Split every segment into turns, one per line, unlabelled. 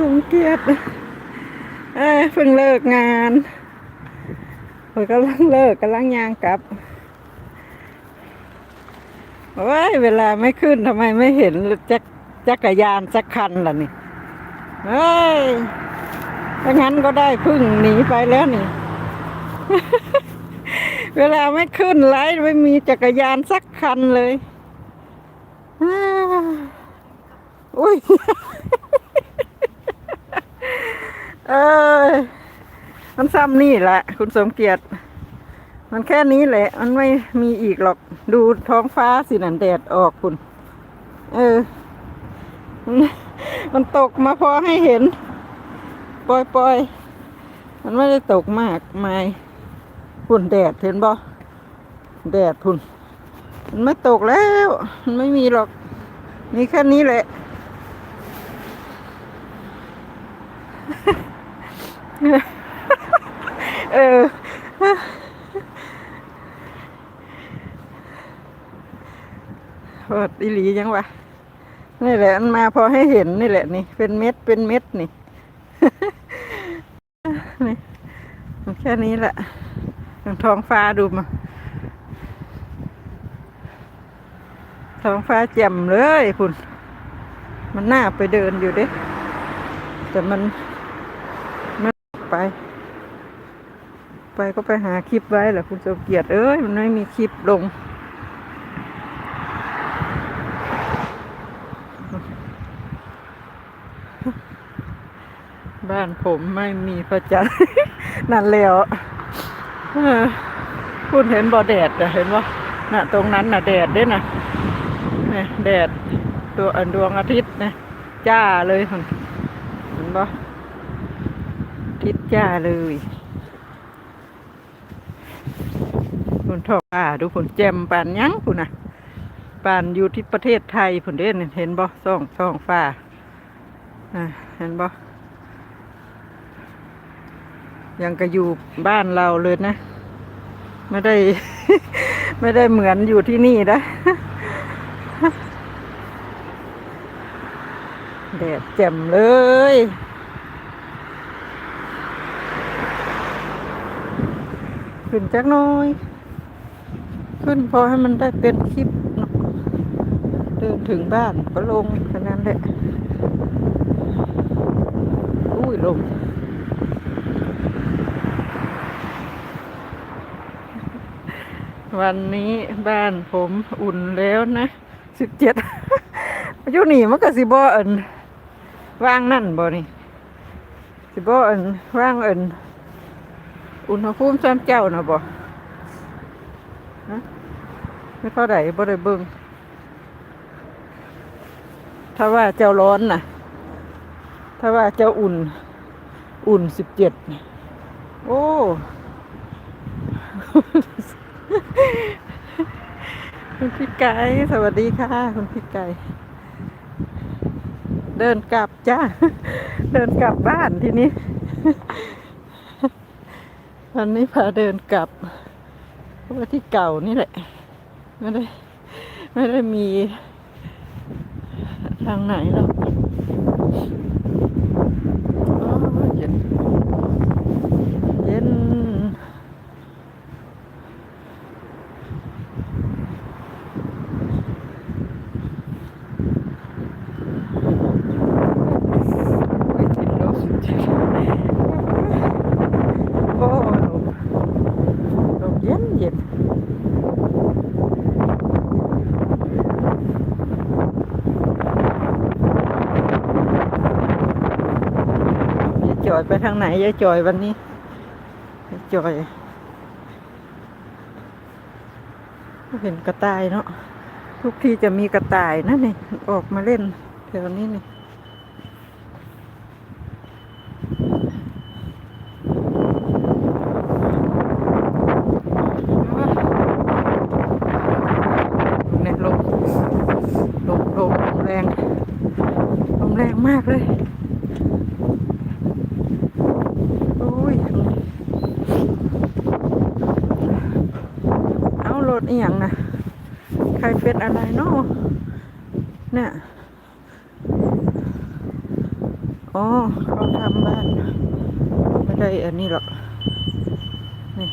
สมเกียรติเอ้เพิ่งเลิกงานเพิ่งกำลังเลิกกำลังยางกลับโอ้ยเวลาไม่ขึ้นทำไมไม่เห็นจักจักรยานสักคันล่ะนี่เฮ้ยถ้างั้นก็ได้พึ่งหนีไปแล้วนี่ เวลาไม่ขึ้นไลฟ์ไม่มีจักรยานสักคันเลยอุ้ย เอยมันซ้ำนี่แหละ คุณสมเกียรติ มันแค่นี้แหละ มันไม่มีอีกหรอกดูท้องฟ้าสินันแดดออกคุณ เออ มันตกมาพอให้เห็น ปล่อยปล่อยๆมันไม่ได้ตกมากไมายพุ่นแดดเห็นบ่แดดพุ่น มันไม่ตกแล้ว มันไม่มีหรอก มีแค่นี้แหละ เออเปิดอีหลียังวะ นี่แหละมันมาพอให้เห็นนี่แหละนี่ เป็นเม็ดเป็นเม็ดนี่ นี่ แค่นี้แหละทางท้องฟ้าดูมาท้องฟ้าแจ่มเลยคุณ มันน่าไปเดินอยู่เด้ แต่มัน ไป ไปก็ไปหาคลิปไว้แหละคุณสมเกียรติเอ้ยมันไม่มีคลิปลง บ้านผมไม่มีพระจันทร์นั่นแล้วคุณเห็นบ่แดดเห็นว่าน่ะ ตรงนั้นน่ะ แดดด้น่ะเนี่ยแดดตัวอันดวงอาทิตย์นะจ้าเลยคุณเห็นบ่อ ทิตย์จ้าเลยคุณทอกอ่าดูผลแจ่มปานยังคุณนะปานอยู่ที่ประเทศไทยผลเด่นเห็นบ่ส่องส่องฟ้าอ่าเห็นบ่ยังก็อยู่บ้านเราเลยนะ ไม่ได้ ไม่ได้เหมือนอยู่ที่นี่นะแดดแจ่มเลย ขึ้นจักน้อย ขึ้นพอให้มันได้เป็นคลิปเนาะเดินถึงบ้านก็ลงแค่นั้นแหละอุ้ยลงวันนี้บ้านผมอุ่นแล้วนะสิบเจ็ดอยู่นี่มันก็สิบ่เอินว่างนั่นบ่นี่สิบ่เอินว่างเอิน อุณหภูมิซ้ำเจ้านะบ่ฮะไม่เท่าไหร่บ่ได้เบิ่งถ้าว่าเจ้าร้อนนะถ้าว่าเจ้าอุ่น อุ่นสิบเจ็ดโอ้ คุณพี่ไก่สวัสดีค่ะ คุณพี่ไก่เดินกลับจ้า เดินกลับบ้านทีนี้ วันนี้พาเดินกลับเพราะว่าที่เก่านี่แหละ ไม่ได้ ไม่ได้มีทางไหนหรอกโอ้ยเย็น เย็น ไม่กินโลกจริงโอ้ลมลมเย็นเย็นยายจ อยไปทางไหนยายจอยวันนี้ยายจอยเห็นกระต่ายเนาะทุกที่จะมีกระต่ายนะนี่ออกมาเล่นแถวนี้นี่ เนี่ยลมลมลมลมแรงลมแรงมากเลย โอ้ย เอีหยังนะใครเป็นอะไรเนาะเนี่ยอ๋อเขาทำบ้านไม่ได้อันนี้หรอกนี่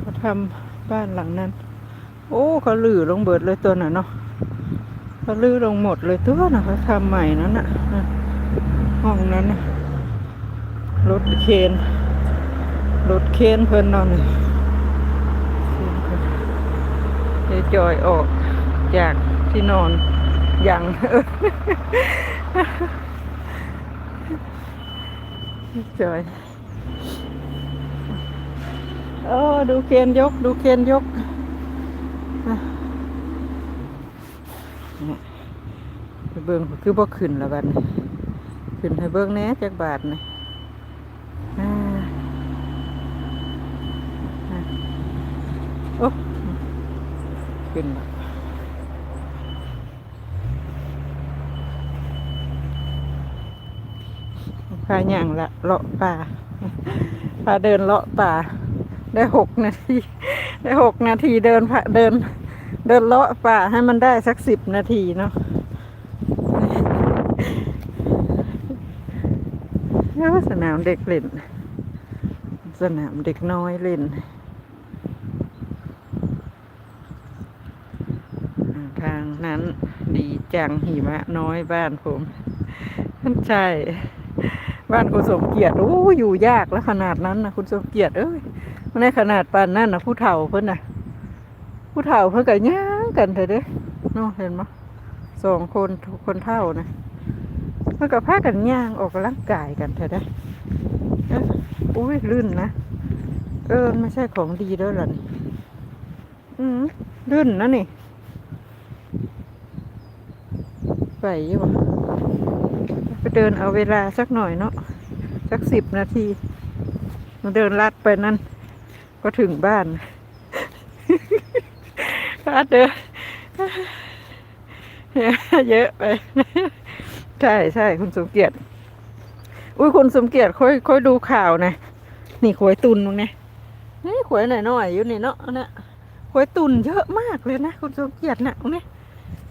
เขาทำบ้านหลังนั้น โอ้เขาลื้อลงเบิดเลยตัวน่ะเนาะเขาลื้อลงหมดเลยตัวน่ะเขาทำใหม่นั้นน่ะห้องนั้นน่ะรถเคน รถเคนเพิ่นเนอนนี่เดี๋ยวจอยออกจากที่นอนยังจอยโอ้ดูเคนยก ดูเคนยกเนี่ยไปเบิ่งคือบ่ขึ้นละบัดนี้ขึ้นให้เบิ่งแน่จักบาทนี่อ่าอะโอ้ ขึ้นละพาย่างละเลาะป่าพาเดินเลาะป่า ได้หกนาที ได้หกนาทีเดินผ่าเดิน เดินเลาะป่าให้มันได้สักสิบนาทีเนาะแล้วสนามเด็กเล่น สนามเด็กน้อยเล่นอ่าทางนั้นดี จังหิมะน้อยบ้านผมใช่ บ้านคุณสมเกียรติโอ้อยู่ยากแล้วขนาดนั้นนะคุณสมเกียรติเอ้ยมันในขนาดปานนั่นนะผู้เฒ่าเพิ่นน่ะผู้เฒ่าเพิ่นก็ย่างกันเถอะเด้เนาะเห็นมั้สองคนคนเฒ่านะเพิ่นก็พากันย่างออกกำลังกายกันเถอะเด้อุ้ยลื่นนะเออมันไม่ใช่ของดีเด้อล่ะนี่อืมลื่นนะนี่ ไปอยี่ไปเดินเอาเวลาสักหน่อยเนาะสักสิบนาทีมาเดินลัดไปนั่นก็ถึงบ้านลัดเดินเยอะไป ใช่ใช่คุณสมเกียรติอุ้ยคุณสมเกียรติค่อยค่อยดูข่าวนะนี่ขวยตุนตรงนี้นี่ขวยหน่อยหน่อยๆอยู่นี่เนาะนะขวยตุนเยอะมากเลยนะ คุณสมเกียรตินะตรงนี้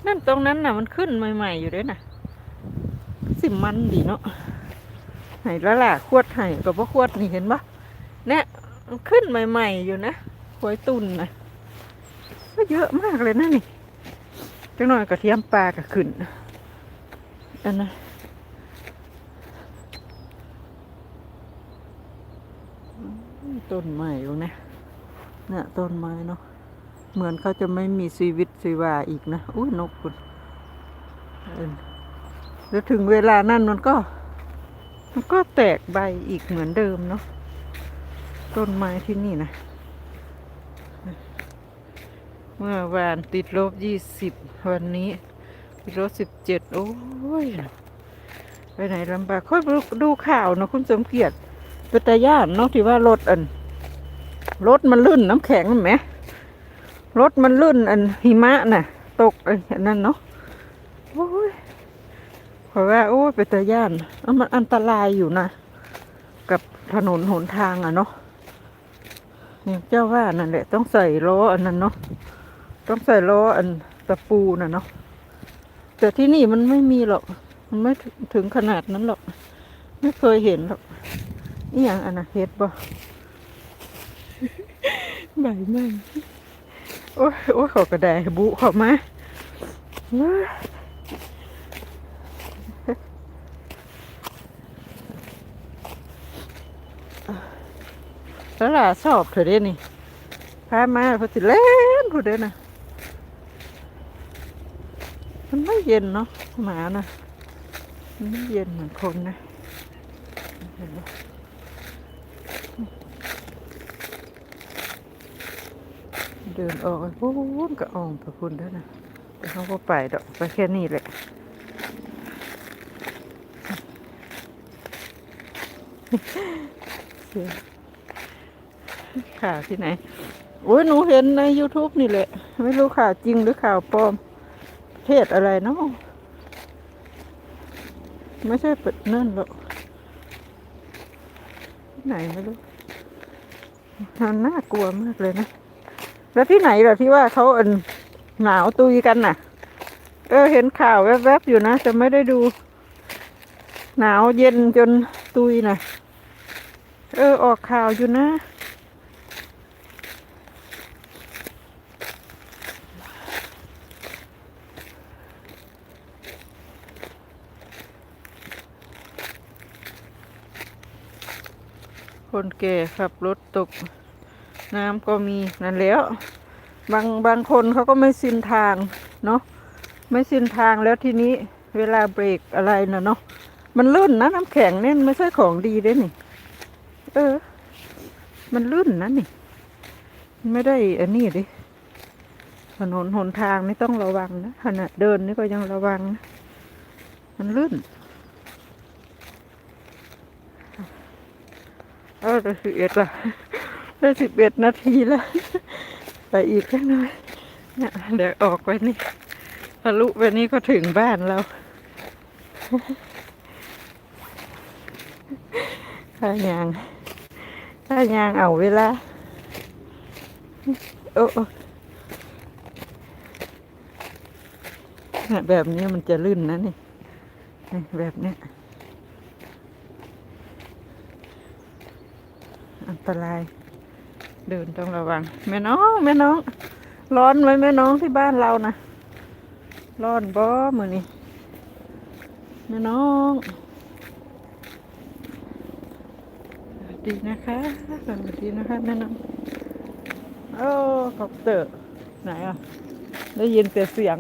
นั่นตรงนั้นน่ะมันขึ้นใหม่ๆอยู่ด้วยนะสิมันดีเนาะไห้ละล่ะขวดไห้กับว่าขวดนี่เห็นปะเนี่ยมันขึ้นใหม่ๆอยู่นะหวยตุนนะก็เยอะมากเลยนะนี่จังหน่อยกระเทียมปลาก็ขึ้นอันนะต้นไม้อยู่นะเนี่ยต้นไม้เนาะ เหมือนเขาจะไม่มีชีวิตชีวาอีกนะอุ้ยนกคุณเอิ้นแล้วถึงเวลานั้นมันก็ มันก็แตกใบอีกเหมือนเดิมเนาะต้นไม้ที่นี่นะเมื่อวานติดลบยี่สิบวันนี้ติดลบสิบเจ็ดโอ้ย ไปไหนลำบากค่อยดูข่าวนะคุณสมเกียรติเป็นตาย่านเนาะที่ว่ารถอันรถมันลื่นน้ำแข็งไหม รถมันลื่นอันหิมะน่ะ ตกอันนั้นเนาะโอ้ยเพราะว่าโอ้ยเป็นตาย่านเอ้ามันอันตรายอยู่นะ กับถนนหนทางอะเนาะเนี่เจ้าว่านั่นแหละ ต้องใส่ล้ออันนั้นเนาะต้องใส่ล้ออันตะปูน่ะเนาะแต่ที่นี่มันไม่มีหรอก มันไม่ถึงขนาดนั้นหรอก ไม่เคยเห็นหรอกนี่อย่างอันนะเฮ็ดบ่ใบไม้ โอ้ยโอ้ยขอกระไดบุขอมาแล้วล่ะสอบเถอะเด้นี่พามาเพอสิเล่นผู้เด้น่ะมันไม่เย็นเนาะหมานะมันไม่เย็นเหมือนคนนะ เดินออกไปพูนก็ออกไปพูนได้อนะแต่เขาก็ไปดอกไปแค่นี้แหละเสียข่าวที่ไหน โอ้ยหนูเห็นใน YouTube นี่แหละ ไม่รู้ข่าวจริงหรือข่าวปลอมประเทศอะไรเนาะไม่ใช่เปิดนั่นหรอกที่ไหนไม่รู้มันน่ากลัวมากเลยนะ แล้วที่ไหนเหรอที่ว่าเขาอันหนาวตุยกันน่ะ เออเห็นข่าวแวบๆอยู่นะแต่ไม่ได้ดู หนาวเย็นจนตุยน่ะ เออออกข่าวอยู่นะคนแก่ขับรถตก น้ำก็มีนั่นแล้วบางบางคนเขาก็ไม่สินทางเนาะไม่สินทางแล้วทีนี้เวลาเบรกอะไรนะเนาะมันลื่นนะน้ำแข็งเนี่ยไม่ใช่ของดีเด้นี่ เออ มันลื่นนะนี่ ไม่ได้อันนี้ดิถนนหนทางนี่ต้องระวังนะขณะเดินนี่ก็ยังระวังนะมันลื่นเออได้สิบเอ็ดละ ได้สิบเอ็ดนาทีแล้ว ไปอีกแค่น้อยเนี่ยเดี๋ยวออกไปนี่ทะลุไปนี่ก็ถึงบ้านเราถ้ายางถ้ายางเอาเวลา โอ้โอ้เนี่แบบนี้มันจะลื่นนะนี่ แบบนี้อันตราย เดินต้องระวัง แม่น้องแม่น้อง ร้อนไหมแม่น้องที่บ้านเรานะร้อนบ่มือนี่แม่น้องดีนะคะสวัสดีนะคะแม่น้องโอ้คอปเตอร์ไหนอะ ได้ยินแต่เสียง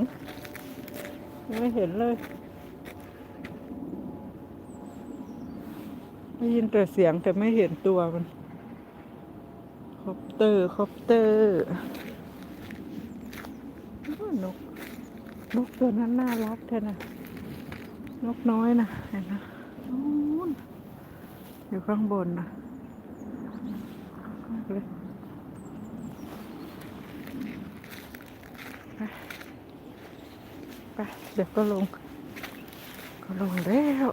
ไม่เห็นเลยได้ยินแต่เสียงแต่ไม่เห็นตัวมัน เตอร์คอปเตอร์นกนกตัวนั้นน่ารักแท้นะนกน้อยนะเห็นนะนู้นอยู่ข้างบนนะเลยไปไปเดี๋ยวก็ลง ก็ลงแล้ว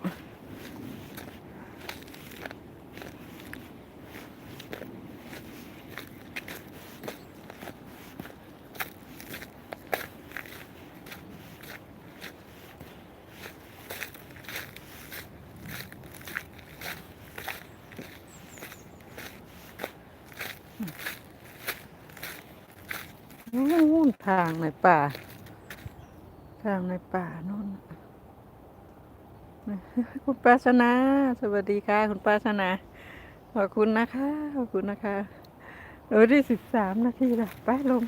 นู่นทางในป่า ทางในป่านู่นคุณปาสนา สวัสดีค่ะ คุณปาสนา ขอบคุณนะคะ ขอบคุณนะคะเออได้สิบสามนาทีละไปลง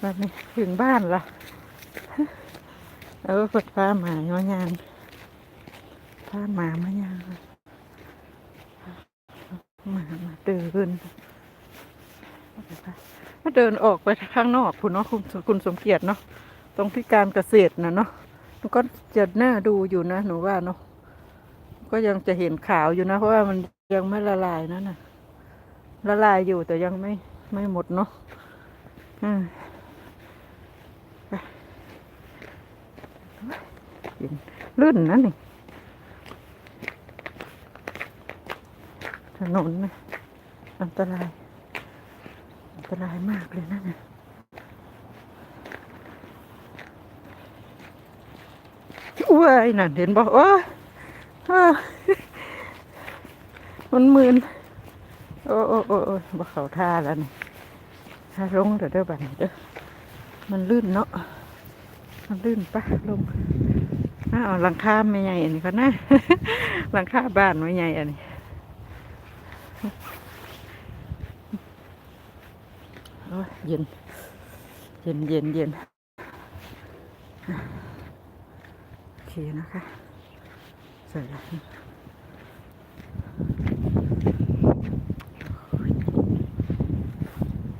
แบบนี้ถึงบ้านละเออเปิดฟ้าหมายมายางฟ้าหมามายางหมามาตื่น ถ้าเดินออกไปข้างนอกคุณเนาะคุณคุณสมเกียรติเนาะตรงที่การเกษตรนะเนาะมันก็จะน่าดูอยู่นะหนูว่าเนาะก็ยังจะเห็นขาวอยู่นะ เพราะว่ามันยังไม่ละลายนั่นน่ะละลายอยู่แต่ยังไม่ไม่หมดเนาะอืมลื่นนะนี่ถนนนะอันตราย ตรายมากเลยนะเนี่ยอุ้ยนั่นเห็นบอกว่ามันมืนโอ้โอ้โอ้โอ้บอกเขาท่าแล้วนี่ถ้าลงเดี๋ยวเด้อบันเด้อมันลื่นเนาะมันลื่นปะลงอ้าวหลังคาไม่ใหญ่อันนี้ก็นะหลังคาบ้านไม่ใหญ่อันนี้ โอ้ย เย็น เย็นเย็นเย็นโอเคนะคะใส่ละ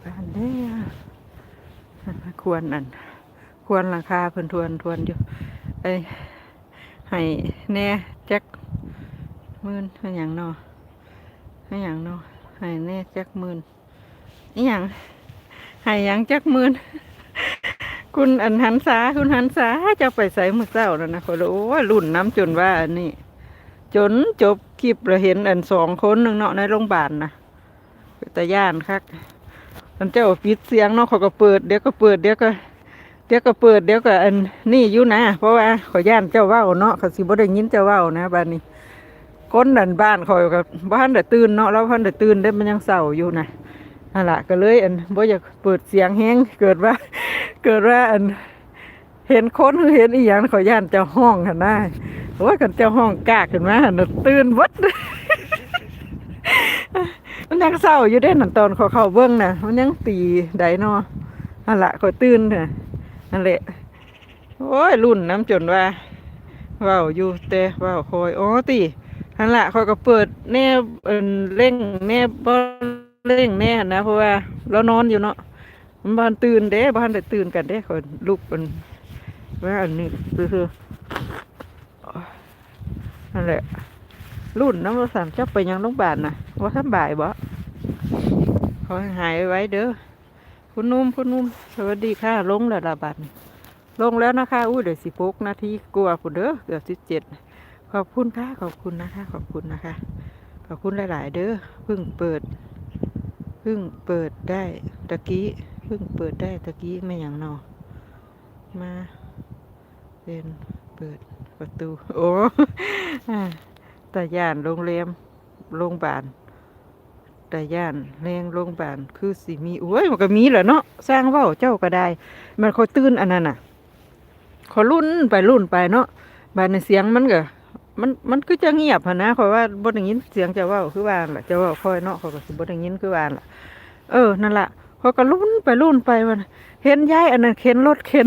บ้านเด้อควรอัน ควรราคาเพิ่นทวนทวนอยู่ไอ้ให้แน่แจ็คมื่นให้หยังนอให้หยังนอให้แน่แจ็คมื่นนี่ยัง ห้หยังจักมืนคุณอันหันษาคุณหันษาจะไปใส่มือเจ้าแล้วนะคนโอ้ยรุ่นน้ำจนว่าอันนี้ จนจบคลิปเราเห็นอันสองคนหนึ่งเนาะในโรงพยาบาลนะต่ย่านคักอันเจ้าปิดเสียงเนาะเขาก็เปิดเดี๋ยวก็เปิดเดี๋ยวก็เดี๋ยวก็เปิดเดี๋ยวก็อันนี่อยู่นะ เพราะว่าขอย่านเจ้าเว้าเนาะเขาสิบ่ได้ยินเจ้าเว้านะบ้านนี้คนดันบ้านเขากับบ้านได้ตื่นเนาะแล้วบ้านได้ตื่นได้มันยังเศร้าอยู่นะ นั่นล่ะก็เลยอันบ่อยากเปิดเสียงแฮงเกิดว่า เกิดว่าอัน เห็นคนหรือเห็นอีหยังขอย่านเจ้าห้องหั่นนะโอ้ยกันเจ้าห้องกากขึ้นมาหั่นน่ะตื่นวัดมันยังเศร้าอยู่เด้นั่นตอนเขาเข้าเบิ้งน่ะ มันยังตีใดนาะนั่นละคอยตื่นน่ะนั่นแหละโอ้ยรุ่นน้ำจนว่าว้าอยู่แต่ว้าคอยอ๋อตีนั่นละคอยก็เปิดแน่เอินเร่งแน่บ่ เร่งแน่นะเพราะว่าเรานอนอยู่เนาะมันบ้านตื่นเด้บ้านได้ตื่นกันเด้คอยลุกมันว่าอันนี้คือนั่นแหละรุ่นน้ำมันสามจับไปยังโรงพยาบาลนะว่าทำบ่ายบ่ขอหายไว้เด้อคุณนุ่มคุณนุ่มสวัสดีค่ะลงแล้วละบัดนี้ลงแล้วนะคะอู้เดี๋ยวสิบกนาทีกลัวผู้เด้อเกือบสิบเจ็ดขอบคุณค่ะขอบคุณนะคะ ขอบคุณนะคะ ขอบคุณหลาย ๆ เด้อเพิ่งเปิด เพิ่งเปิดได้ตะกี้เพิ่งเปิดได้ตะกี้ไม่อย่างนอมาเป็นเปิดประตู โอ้ตาย่านโรงแรมโรงบาลตาย่านแรงโรงบาลคือสิมีโอ้ยมันก็มีแหละเนาะสร้างว่าเจ้าก็ได้ มันคอยตื่นอันนั้นน่ะขอรุ่นไปรุ่นไปเนาะบานในเสียงมันก็ มันมันก็จะเงียบหั้นะคอยว่าบ่ได้ยินเสียงจะว่าคือว่าล่ะจะว่าคอยเนาะเขาก็สิบ่ได้ยินคือว่าล่ะเออนั่นล่ะเขาก็รุ่นไปรุ่นไปมันเห็นยายอันนั้นเข็นรถเข็น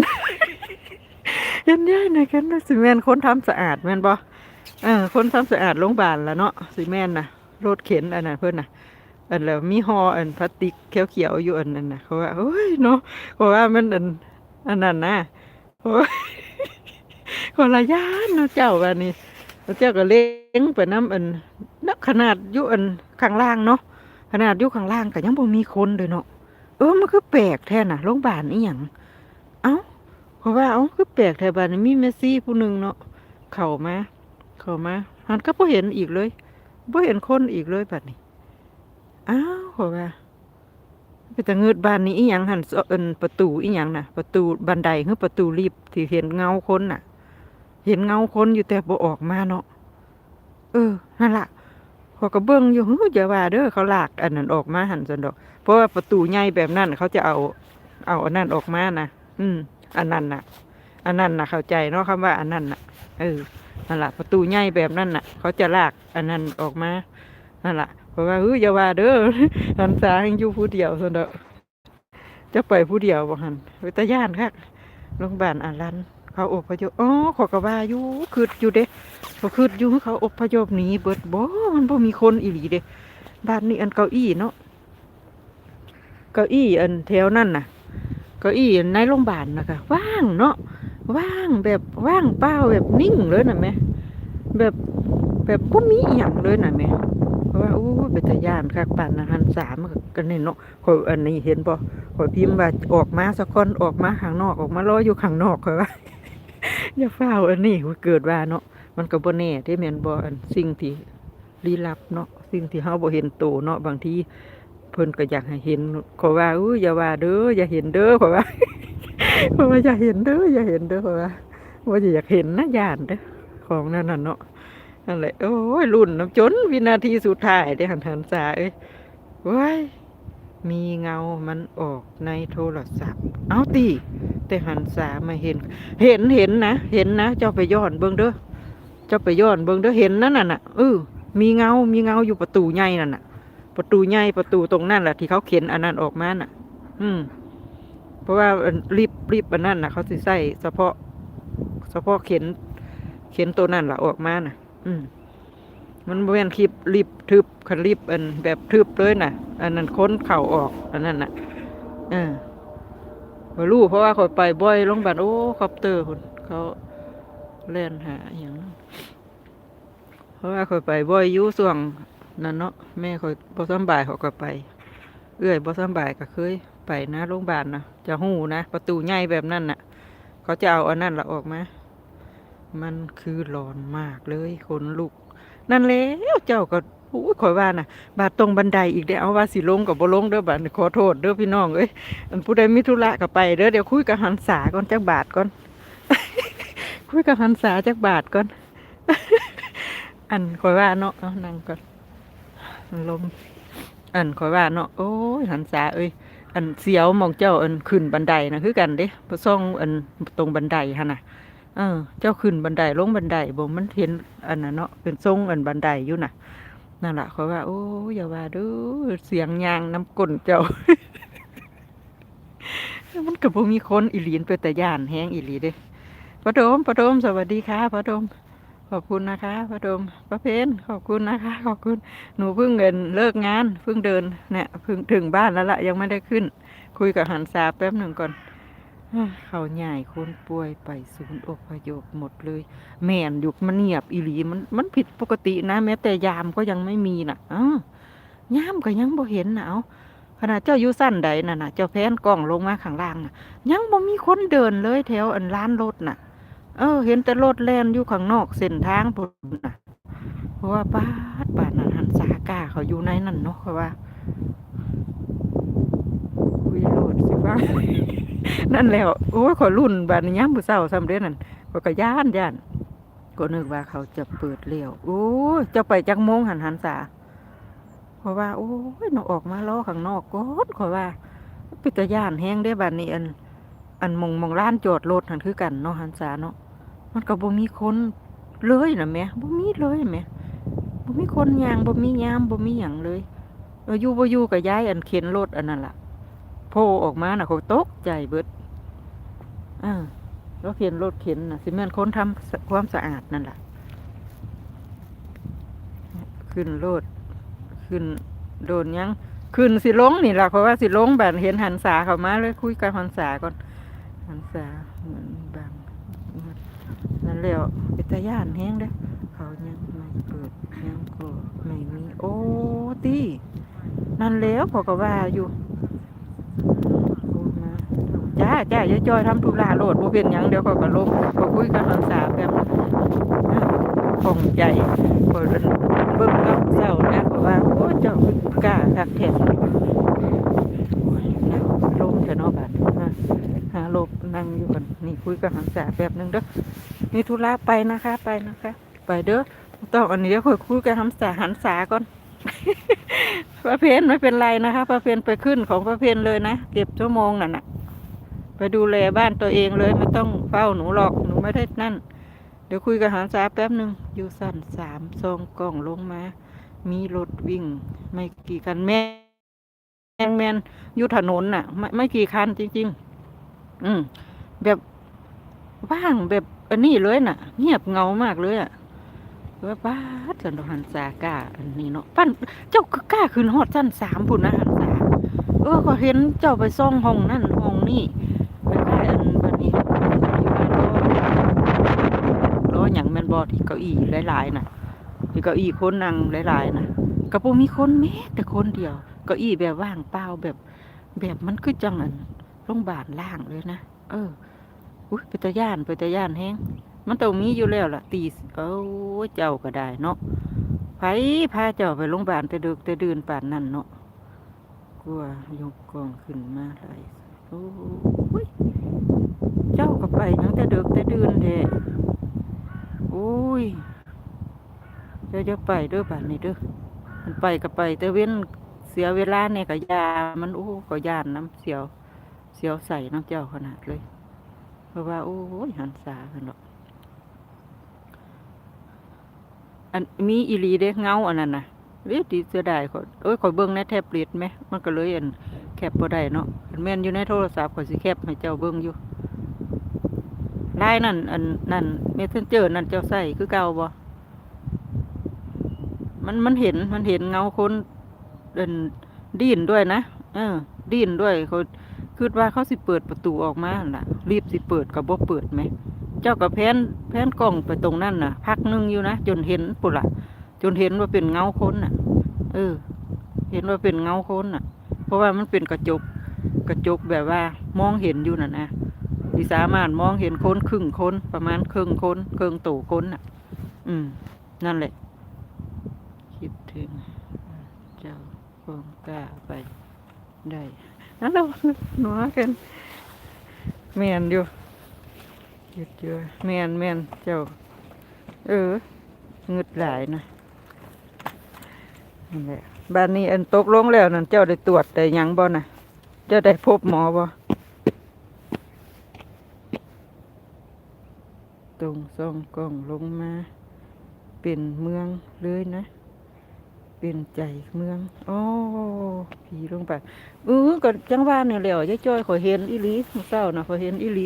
เห็นยายนะเข็นรถสิแมนคนทำสะอาดแมนบ่เออคนทำสะอาดโรงพยาบาลแล้วเนาะสีแมนนะรถเข็นอันนั้นเพื่อนนะอันแล้วมีห่ออันพลาสติกเขียวๆอยู่อันนั้นนะเขาว่าเฮ้ยเนาะเขาว่ามันอันอันนั้นนะโอ้ยคนละย่านเนาะเจ้าว่านี่ แล้วเจ้าก็เล้งไปน้ำอันนักขนาดยู่อันข้างล่างเนาะขนาดยู่ข้างล่างก็ยังบ่มีคนเลยเนาะเออมันก็แปลกแท้น่ะโรงพยาบาลนี่หยังเอ้าเพราะว่าเอ้าคือแปลกแท้บานนี้มีเมสซี่ผู้หนึ่งเนาะเข้ามาเข้ามาหันก็บ่เห็นอีกเลยบ่เห็นคนอีกเลยบัดนี้อ้าวขอว่าไปแต่เงืดบ้านนี้อีหยังหันเอินประตูอีหยังน่ะ ประตูบันไดคือประตูลิฟต์ที่เห็นเงาคนน่ะ เห็นเงาคนอยู่แต่บ่ออกมาเนาะเออนั่นล่ะพอก็เบิ่งอยู่เฮ้ยอย่าว่าเด้อเขาลากอันนั้นออกมาหันสันดอก เพราะว่าประตูใหญ่แบบนั้นเขาจะเอาเอาอันนั้นออกมานะอืม อันนั้นน่ะ อันนั้นน่ะ เข้าใจเนาะคำว่าอันนั้นน่ะ เออนั่นแหละประตูใหญ่แบบนั้นน่ะ เขาจะลากอันนั้นออกมานั่นแหละเพราะว่าเฮ้ยอย่าว่าเด้อหันสาให้อยู่ผู้เดียวซะเด้อจะไปผู้เดียวบ่หันวิตาย่านคักโรงพยาบาลอารัน เขาอพยพอ๋อขอกระว่าอยู่คืดอยู่เด้เขาคืดอยู่เขาอพยพหนีเบิดบ่มันบ่มีคนอีหลีเด้บ้านนี้อันเก้าอี้เนาะเก้าอี้อันแถวนั่นน่ะเก้าอี้ในโรงพยาบาลนะคะว่างเนาะว่างแบบว่างเปล่าแบบนิ่งเลยนะแม่แบบแบบบ่มีอหย่างเลยนะแม่เพราะว่าโอ้ยเป็นตาย่านคักปานนะหันสามกันนี่เนาะข่อยอันนี้เห็นบ่ข่อยพิมพ์ว่าออกมาสักคนออกมาข้างนอกออกมารออยู่ข้างนอกข่อยว่า อย่าเฝ้าอันนี้ว่าเกิดว่าเนาะมันก็บ่แน่ที่แม่นบ่อันสิ่งที่ลี้ลับเนาะสิ่งที่เฮาบ่เห็นโตเนาะบางทีเพิ่นก็อยากให้เห็นขอว่าอู้อย่าว่าเด้ออย่าเห็นเด้อขอว่าเพราะว่าอย่าเห็นเด้ออย่าเห็นเด้อเพราะว่าว่าะอยากเห็นนะย่านเด้อของนั่นน่ะเนาะนั่นแหละโอ้ยรุ่นน้ำจนวินาทีสุดท้ายได้หันหันสาเอ้ยว้ายมีเงามันออกในโทรศัพท์ เอาตี แต่หันสามาเห็น เห็นเห็นนะเห็นนะเจ้าไปย้อนเบิ่งเด้อเจ้าไปย้อนเบิ่งเด้อเห็นนั่นน่ะน่ะเออมีเงา มีเงาอยู่ประตูใหญ่นั่นน่ะ ประตูใหญ่ประตูตรงนั่นแหละที่เขาเข็นอันนั้นออกมาน่ะ อืม เพราะว่ารีบรีบอันนั้นน่ะ เขาสิใส่เฉพาะเฉพาะเข็น เข็นตัวนั่นแหละออกมาน่ะ อืมมันบ่แม่นคลิปรีบทึบคันรีบอันแบบทึบเลยน่ะ อันนั้นค้นเข่าออก อันนั้นน่ะ เออ บ่รู้เพราะว่าเขาไปบ่อยโรงพยาบาลโอ้คอปเตอร์คนเขาเล่นหาอย่างเพราะว่าเขาไปบ่อยอยู่ส่วงนั่นเนาะแม่เขาบ่สบายเขาก็ไป เอื้อยบ่สบายก็เคยไปนะโรงพยาบาลนะจะหูนะ ประตูใหญ่แบบนั้นน่ะ เขาจะเอาอันนั้นละออกมามันคือร้อนมากเลยขนลุก นั่นแล้วเจ้าก็ หูยข่อยว่าน่ะ บาดตรงบันไดอีกเด้เอาว่าสิลงกับบ่ลงเด้อบาดขอโทษเด้อพี่น้องเอ้ยอันผู้ใดมีธุระก็ไปเด้อเดี๋ยวคุยกับหันษาก่อนจักบาทก่อนคุยกับหันษาจักบาทก่อนอันข่อยว่าเนาะเอานั่งก่อนลมอันข่อยว่าเนาะโอ้ยหันษาเอ้ยอันเสียวมองเจ้าอันขึ้นบันไดนะคือกันเด้พอซ่องอันตรงบันไดหั่นน่ะเออ เจ้าขึ้นบันไดลงบันไดบ่มันเห็นอันน่ะเนาะเป็นทรงอันบันไดอยู่น่ะ นั่นแหละเขาว่า โอ้ยอย่าว่าด้อเสียงยางน้ำก้นเจ้า มันก็บ่มีคนอีหลีนไปแต่ย่านแห้งอีหลีเด้พระโดมพระโดมสวัสดีค่ะพระโดมขอบคุณนะคะพระโดมพระเพนขอบคุณนะคะ ขอบคุณหนูเพิ่งเงินเลิกงานเพิ่งเดินเนี่ยเพิ่งถึงบ้านแล้วล่ะยังไม่ได้ขึ้น คุยกับหันซาแป๊บหนึ่งก่อน เขาใหญ่คนป่วยไปศูนย์อพยพหมดเลย แม่นอยู่มันเงียบอีหลีมันมันผิดปกตินะ แม้แต่ยามก็ยังไม่มีน่ะอ้ายามก็ยังบ่เห็นน่ะเอาขนาดเจ้าอยู่สั้นใดน่ะนะเจ้าแพนกล้องลงมาข้างล่างน่ะ ยังบ่มีคนเดินเลยแถวอันร้านรถน่ะ เออ เห็นแต่รถแล่นอยู่ข้างนอกเส้นทางพุ่นน่ะ เพราะว่าป้าป่านนั้นหันสากาเขาอยู่ในนั่นเนาะเขาว่าคุยโลดสิว่า นั่นแหล้วโอ้ยขอรุ่นบานย้ำผู้เศร้าสำเร็จนั่นก็กระย่านย่านก็นึกว่าเขาจะเปิดเลี้ยวโอ้ยจะไปจักโมงหันหันสาเพราะว่า โอ้ยนออกมาล้อข้างนอกก็ขอว่าปิตย่านแห้งได้บานนี้อัน อันมองมองร้านจอดรถหันคือกันเนาะหันสาเนาะมันก็บ่มีคนเลยนะแม่บ่มีเลยแม่บ่มีคนยางบ่มียามบ่มีหยังเลยเอออยู่บ่อยู่ก็ย้ายอันเข็นรถอันนั้นล่ะ โผล่ออกมาน่ะเขาตกใจเบิดอ่าแล้วเข็นรถเข็นน่ะสิแม่นคนทำความสะอาดนั่นแหละขึ้นรถขึ้นโดนยังขึ้นสิลงนี่แหละเพราะว่าสิลงแบบเห็นหันษาเขามาเลยคุยกับหันษาก่อนหันษาเหมือนบางนั่นแล้วเป็นตาย่านแห้งเด้อเขายังไม่เปิดยังก็ไม่มีโอ้ตีนั่นแล้วพอก็ว่าอยู่ จ้าจ้าย่าจอยทำธุระโหลดบ่เป็นหยังเดี๋ยวก็ก็ลบก็คุยกันหันษาแบบของใจก็เบิ่งแล้วเศร้านะเพราะว่าโอ้เจ้ากล้าคักแท้โอ้ยนะลมแต่เนอกบัดมาหาลบนั่งอยู่กันนี่คุยกับหันษาแบบนึงเด้อมีธุระไปนะคะไปนะคะ ไปเด้อต้องอันนี้เดี๋ยวค่อยคุยกับหันษาหันษาก่อนประเพณไม่เป็นไรนะคะประเพณไปขึ้นของประเพณเลยนะเก็บชั่วโมงน่ะนะ ไปดูแลบ้านตัวเองเลยไม่ต้องเฝ้าหนูหรอกหนูไม่ได้นั่น เดี๋ยวคุยกับหารสาแป๊บหนึ่งอยู่สั้นสามซองกล่องลงมา มีรถวิ่ง ไม่กี่คันแม่แมนแมนอยู่ถนนน่ะ ไม่ไม่กี่คันจริง ๆ อืมแบบว่างแบบอันนี้เลยน่ะ เงียบเงามากเลยอะว่าป้าดสันดอกหันสาก้าอันนี้เนาะปั้นเจ้าก็กล้าขึ้นฮอดชั้นสามพุ่นนะหันสาเออก็เห็นเจ้าไปซ่องห้องนั่นห้องนี่ ไปได้อันบันนี้อยู่บ้านรอรออย่างแมนบอที่เก้าอี้หลายๆน่ะที่เก้าอี้คนนั่งหลายๆน่ะกระโปมีคนแม้แต่คนเดียวเก้าอี้แบบว่างเปล่าแบบ แบบมันคือจังอันโรงพยาบาลล่างเลยนะเอออุ้ยไปตะย่านไปตะย่านแห้งมันต้องมีอยู่แล้วล่ะ ตีเอ้าเจ้าก็ได้เนาะไผพาเจ้าไปโรงพยาบาลแต่ดึกแต่ดื่นป่านนั่นเนาะกลัวยกกองขึ้นมาไหลย เจ้าก็ไปยังแต่ดึกแต่ดื่นแท้โอ้ยเจ้าจะไปด้อป่านนี้เด้อมันไปก็ไป แต่เว้นเสียเวลาเนี่ยก็ยา มันโอ้ก็ยานน้ำเสียว เสียวใส่น้ำเจ้าขนาดเลย เพราะว่า โอ้ยหันสากันเนาะอันมีอีหลีเด้เงาอันนั้นนะเรียดีเสียดายขอเอ้ยขอยเบิ่งในแท็บเล็ตไหม มันก็เลยอัน แคปบ่ได้เนาะอันแม่นอยู่ในโทรศัพท์ขอยสิแคปให้เจ้าเบิ่งอยู่ไลน์นั่นอันนั่นเมสเซนเจอร์นั่นเจ้าใส่คือเก่าบ่มันมันเห็นมันเห็นเงาคนเดินดิ้นด้วยนะเออดิ้นด้วยเขาคิดว่าเขาสิเปิดประตูออกมาล่ะ รีบสิเปิดก็บ่เปิดไหม เจ้ากับแพนแพนกล้องไปตรงนั้นน่ะ พักนึงอยู่นะจนเห็นปุ่นละจนเห็นว่าเป็นเงาคนน่ะ เออ เห็นว่าเป็นเงาคนน่ะ เพราะว่ามันเป็นกระจกกระจกแบบว่ามองเห็นอยู่น่ะนะดิสามารถมองเห็นคนครึ่งคนประมาณครึ่งคนครึ่งตู่คนน่ะ อืม นั่นแหละคคิดถึง เจ้าคงกล้าไปได้นั่นเราหนัวกันแมนอยู่หยุดเยอะแมนแมนเจ้า เออเงึดหลายนะนั่นแหละ บ้านนี้อันตกลงแล้วนั่นเจ้าได้ตรวจได้ยังบ่น่ะ เจ้าได้พบหมอบ่ตรงซ่องกล้องลงมา เป็นเมืองเลยนะ เป็นใจเมืองอ๋อผีลงไปเออก็จังว่าเนี่ยแล้วยายจ้อยขอเห็นอีหลีเมื่อเช้านะขอเห็นอีหลี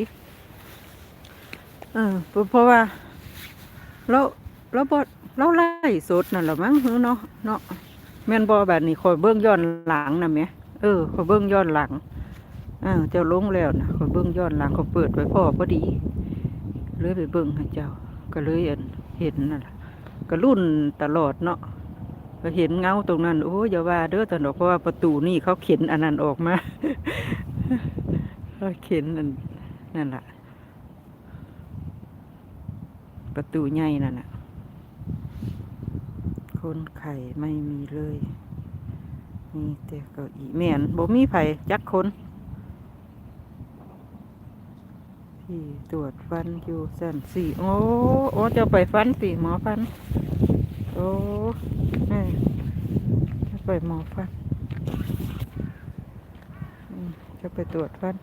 เออเพราะเพราะว่าเราเราบดเราไล่สดนั่นแหละมั้งน้อเนาะเนาะ แม่นบอแบบนี้ขอยเบื้องย้อนหลังนะแม่เออขอยเบื้องย้อนหลังอ้าวเจ้าลงแล้วนะขอยเบื้องย้อนหลังเขาเปิดไว้พ่อพอดีเลยไปเบื้องให้เจ้า ก็เลยเห็นเห็นนั่นแหละก็รุ่นตลอดเนาะก็เห็นเงาตรงนั้น โอ้ยอย่าว่าเด้อต่ดอกเพราะว่าประตูนี่เขาเข็นอันนั้นออกมาเขาเข็นอันนั่นแหละประตูใหญ่นั่นน่ะ คนไข่ไม่มีเลย มีแต่เก้าอี้แม่นบ่มีไผจักคนที่ตรวจฟันอยู่สันสี่โอ้โอ้จะไปฟันสิหมอฟัน โอ้แม่จะไปหมอฟัน จะไปตรวจฟัน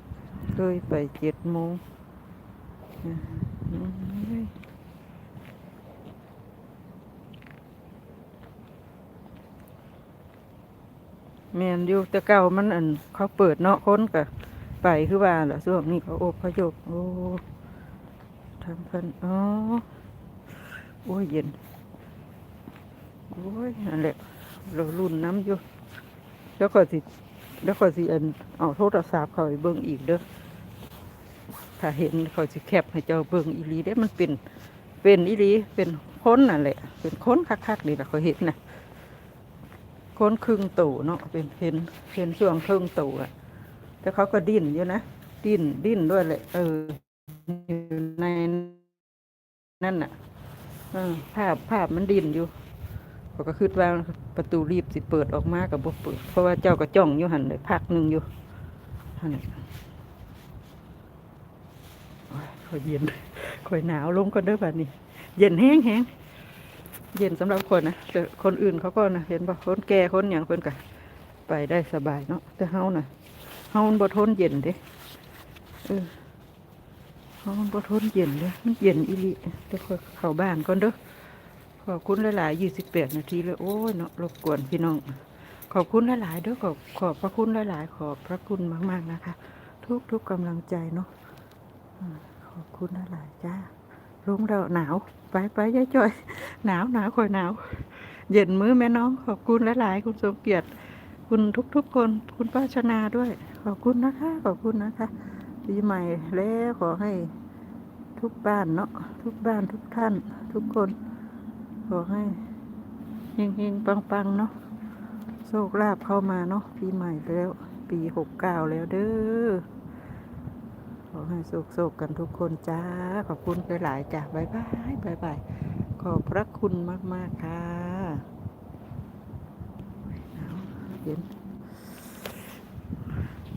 เคยไปเจ็ดโมงอืมอืม แมนอยู่แต่เก่ามันอันเขาเปิดเนาะค้นกะไปคือว่าแหละช่วงนี้เขาอบเขาโยกโอ้ทำกันอ๋อโอ้ยเย็นโอ้ยนั่นแหละเรารุ่นน้ำอยู่แล้วก็สิแล้วก็สิอันเอาโทรศัพท์เขาไปเบิ่งอีกเด้อถ้าเห็นเขาสิแคปให้เจ้าเบิ่งอีหลีได้มันเป็นเป็นอีหลีเป็นค้นนั่นแหละเป็นค้นคักๆนี่แหละเขาเห็นนะ ค้นครึ่งตู่เนาะเป็นเห็นเห็นช่วงครึ่งตู่อะแต่เขาก็ดิ้นอยู่นะดิ้นดิ้นด้วยแหละเอออยู่ในนั่นน่ะอภาพภาพมันดิ้นอยู่เขาก็คิดว่าประตูรีบสิเปิดออกมากับบ่เปิด เพราะว่าเจ้าก็จ้องอยู่หันเลยพักหนึ่งอยู่หันนี่อยคอยเย็นคอยหนาวลงก็เด้อแบบนี้ เย็นแห้งแห้ง เย็นสำหรับคนนะแต่คนอื่นเขาก็นะเห็นป่ะคนแก่คนอย่างเพิ่นก็ไปได้สบายเนาะแต่เฮาน่ะเฮามันบ่ทนเย็นเด้เออเฮามันบ่ทนเย็นเด้มันเย็นอีหลีแต่ข้อยเข้าบ้านก่อนเด้อขอบคุณหลายๆยี่สิบแปดนาทีเลยโอ้ยเนาะรบกวนพี่น้องขอบคุณหลายๆด้วยขอบขอบพระคุณหลายๆ ขอบพระคุณมาก ๆ นะคะ ทุกทุกกำลังใจเนาะขอบคุณหลายๆจ้า ลุงเราหนาว ไปไปยายจอย หนาวหนาวคอยหนาว เย็นมือแม่น้อง ขอบคุณหลายๆ คุณสมเกียรติ คุณทุกๆคน คุณป้าชนาด้วย ขอบคุณนะคะ ขอบคุณนะคะปีใหม่แล้วขอให้ทุกบ้านเนาะทุกบ้านทุกท่าน ทุกคน ขอให้เฮงๆปังๆเนาะโชคลาภเข้ามาเนาะปีใหม่แล้ว ปีหกเก้าแล้วเด้อ อให้โชคๆกันทุกคนจ้า ขอบคุณหลายจ้าบายบายบายบายขอบพระคุณมาก ๆ ค่ะเย็น